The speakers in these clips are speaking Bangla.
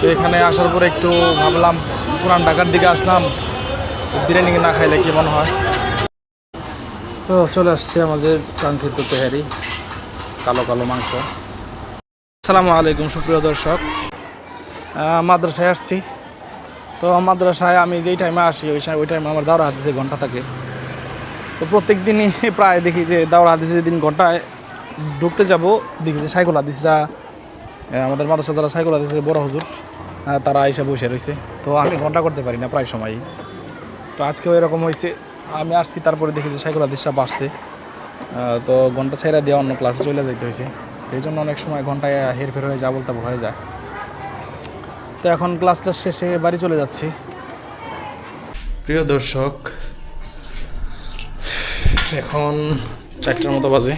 তো এখানে আসার পরে একটু ভাবলাম পুরান ঢাকার দিকে আসলাম বিরিয়ানি না খাইলে কি মনে হয়? তো চলে আসছে আমাদের কাঙ্ক্ষিত তেহারি কালো কালো মাংস। আসসালামু আলাইকুম সুপ্রিয় দর্শক। মাদ্রাসায় আসছি। তো মাদ্রাসায় আমি যেই টাইমে আসি ওই সময় ওই টাইমে আমার দাওরা হাদিসে ঘণ্টা থাকে। তো প্রত্যেক দিনই প্রায় দেখি যে দাওরা হাদিসে দিন ঘন্টায় ঢুকতে যাব দেখি যে সাইকুল আহ, আমাদের মাদ্রাসা যারা সাইকুল হাদিসের বড় হুজুর তারা এসে বসে রয়েছে তো আমি ঘণ্টা করতে পারি না প্রায় সময়ই। তো আজকেও এরকম হয়েছে আমি আসছি তারপরে দেখি যে সাইকুল বাসছে আহ, তো ঘণ্টা ছেড়ে দেওয়া অন্য ক্লাসে চলে যাইতে হয়েছে তো এই জন্য অনেক সময় ঘন্টায় হেরফের হয়ে যা বলতে হয়ে যায়। তো এখন ক্লাসটা শেষে বাড়ি চলে যাচ্ছি। প্রিয় দর্শক এখন চারটার মতো বাজে।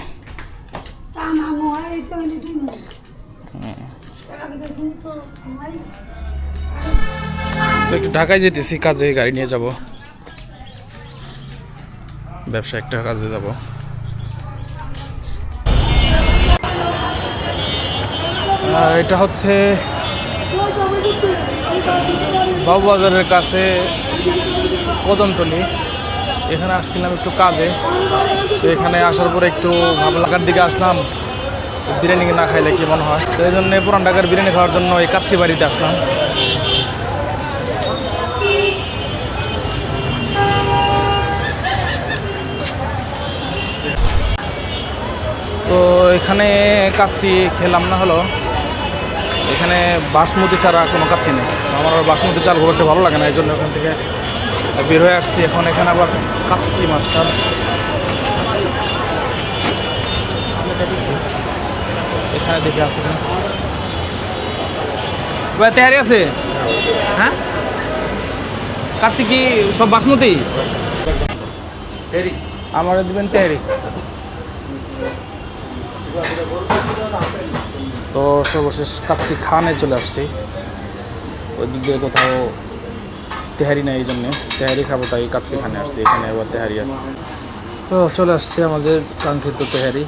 তো একটু ঢাকায় যেতেছি, কাজে গাড়ি নিয়ে যাব। ব্যবসা একটা কাজে যাব। এটা হচ্ছে বাবুবাজারের কাছে কদমতলি। এখানে আসছিলাম একটু কাজে। তো এখানে আসার পরে একটু ভাবলাকার দিকে আসলাম। বিরিয়ানি না খাইলে কি মনে হয়? তো এই জন্য পুরান ঢাকার বিরিয়ানি খাওয়ার জন্য এই কাচ্চি বাড়িতে আসলাম। তো এখানে কাচ্চি খেলাম না হলো। এখানে বাসমতি ছাড়া কোনো কাচ্চি নেই। আমার বাসমতি চাল খুব একটা ভালো লাগে না, এই জন্য ওখান থেকে বের হয়ে আসছি। এখন এখানে আবার কাচ্চি মাস্টার এখানে দেখে এখানে। ভাই আছে? হ্যাঁ? কাচ্চি কি সব বাসমতি? আমার দিবেন তেহারি। তো সর্বশেষ কাচ্চি খানে চলে আসছি। ওই দিক দিয়ে কোথাও তেহারি নেই এই জন্যে। তেহারি খাব, তাই কাচ্চি খানে আসছি। এখানে আবার তেহারি আসছে তো চলে আসছে আমাদের কাঙ্ক্ষিত তেহারি।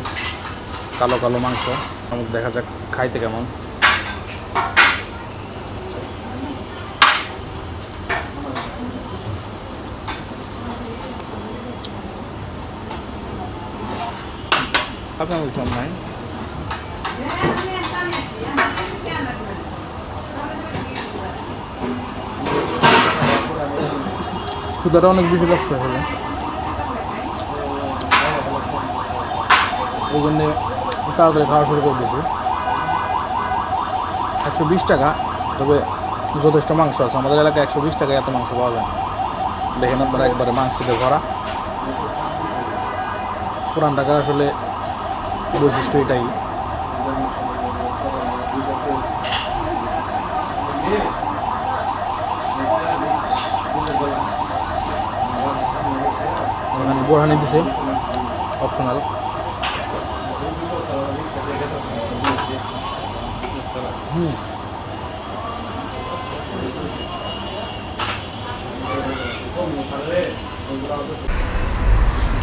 কালো কালো মাংস। আমাদের দেখা যাক খাইতে কেমন। আপনার নাই? ক্ষুদাটা অনেক বেশি লাগছে আসলে। এই জন্যে তাড়াতাড়ি খাওয়া শুরু করে দিয়েছি। একশো বিশ টাকা, তবে যথেষ্ট মাংস আছে। আমাদের এলাকায় একশো বিশ টাকায় এত মাংস পাওয়া যায় না। দেখেন আপনারা একবারে মাংস দিয়ে ভরা। পুরান ঢাকার আসলে বৈশিষ্ট্য এটাই। বোরহানি দিছে। অপশনাল।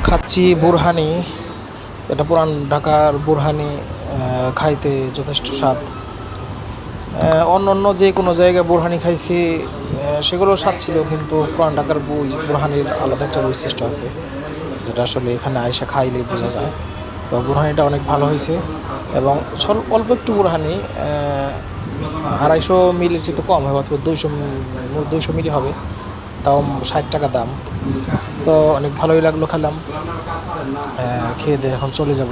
খাচ্ছি বুরহানি। এটা পুরান ঢাকার বুরহানি খাইতে যথেষ্ট স্বাদ। অন্য অন্য যে কোনো জায়গায় বুরহানি খাইছি সেগুলো স্বাদ ছিল, কিন্তু পুরান ঢাকার বুরহানির আলাদা একটা বৈশিষ্ট্য আছে, যেটা আসলে এখানে আয়সা খাইলে বোঝা যায়। তো বুরহানিটা অনেক ভালো হয়েছে এবং অল্প একটু বুরহানি আড়াইশো মিলি তো কম হবে, অথবা দুইশো দুইশো মিলি হবে, তাও ষাট টাকা দাম। তো অনেক ভালোই লাগল খেলাম। খেয়ে দিয়ে এখন চলে যাব।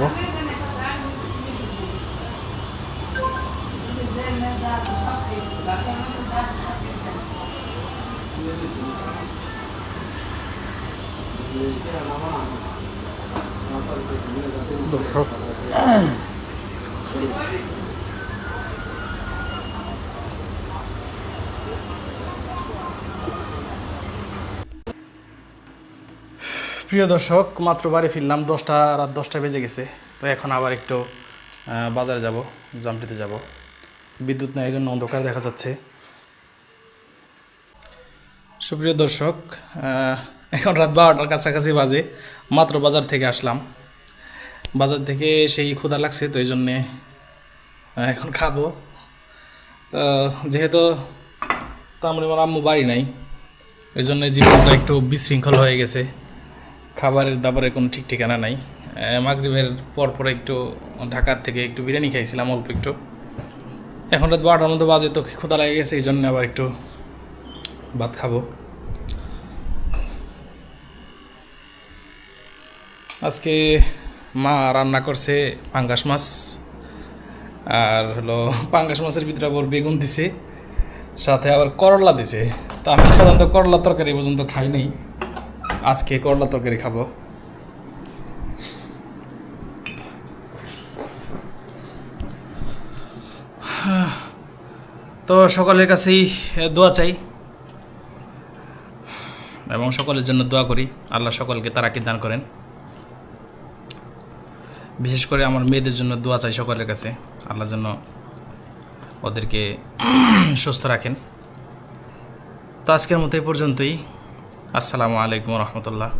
প্রিয় দর্শক, মাত্র বাড়ি ফিরলাম, দশটা, রাত দশটা বেজে গেছে। তো এখন আবার একটু বাজারে যাব, জামটিতে যাব। বিদ্যুৎ না এই জন্য অন্ধকার দেখা যাচ্ছে। সুপ্রিয় দর্শক এখন রাত বারোটার কাছাকাছি বাজে, মাত্র বাজার থেকে আসলাম। বাজার থেকে সেই ক্ষুধা লাগছে, তো এই জন্যে এখন খাব। তো যেহেতু তামরি আমার আম্মু বাড়ি নাই, এই জন্য জীবনটা একটু বিশৃঙ্খল হয়ে গেছে। খাবারের দাবারের কোনো ঠিক ঠিকানা নাই। মাগরিবের পর পর একটু ঢাকার থেকে একটু বিরিয়ানি খাইছিলাম, অল্প একটু। এখন রাত বারোটার মতো বাজে, তো ক্ষুদা লেগে গেছে, এই জন্য আবার একটু ভাত খাব। আজকে মা রান্না করছে পাঙ্গাস মাছ। আর হলো পাঙ্গাস মাছের ভিতরে আবার বেগুন দিছে, সাথে আবার করলা দিছে। তো আমি সাধারণত করলা তরকারি পর্যন্ত খাই নাই। আজকে করলা তরকারি খাব। তো সকলের কাছেই দোয়া চাই। এবং সকলের জন্য দোয়া করি। আল্লাহ সকলকে তারা কি দান করেন। বিশেষ করে আমার মেয়েদের জন্য দোয়া চাই সকলের কাছে। আল্লাহ জন্য ওদেরকে সুস্থ রাখেন। তো আজকের মতো এই পর্যন্তই। আসসালামু আলাইকুম রহমতুল্লাহ।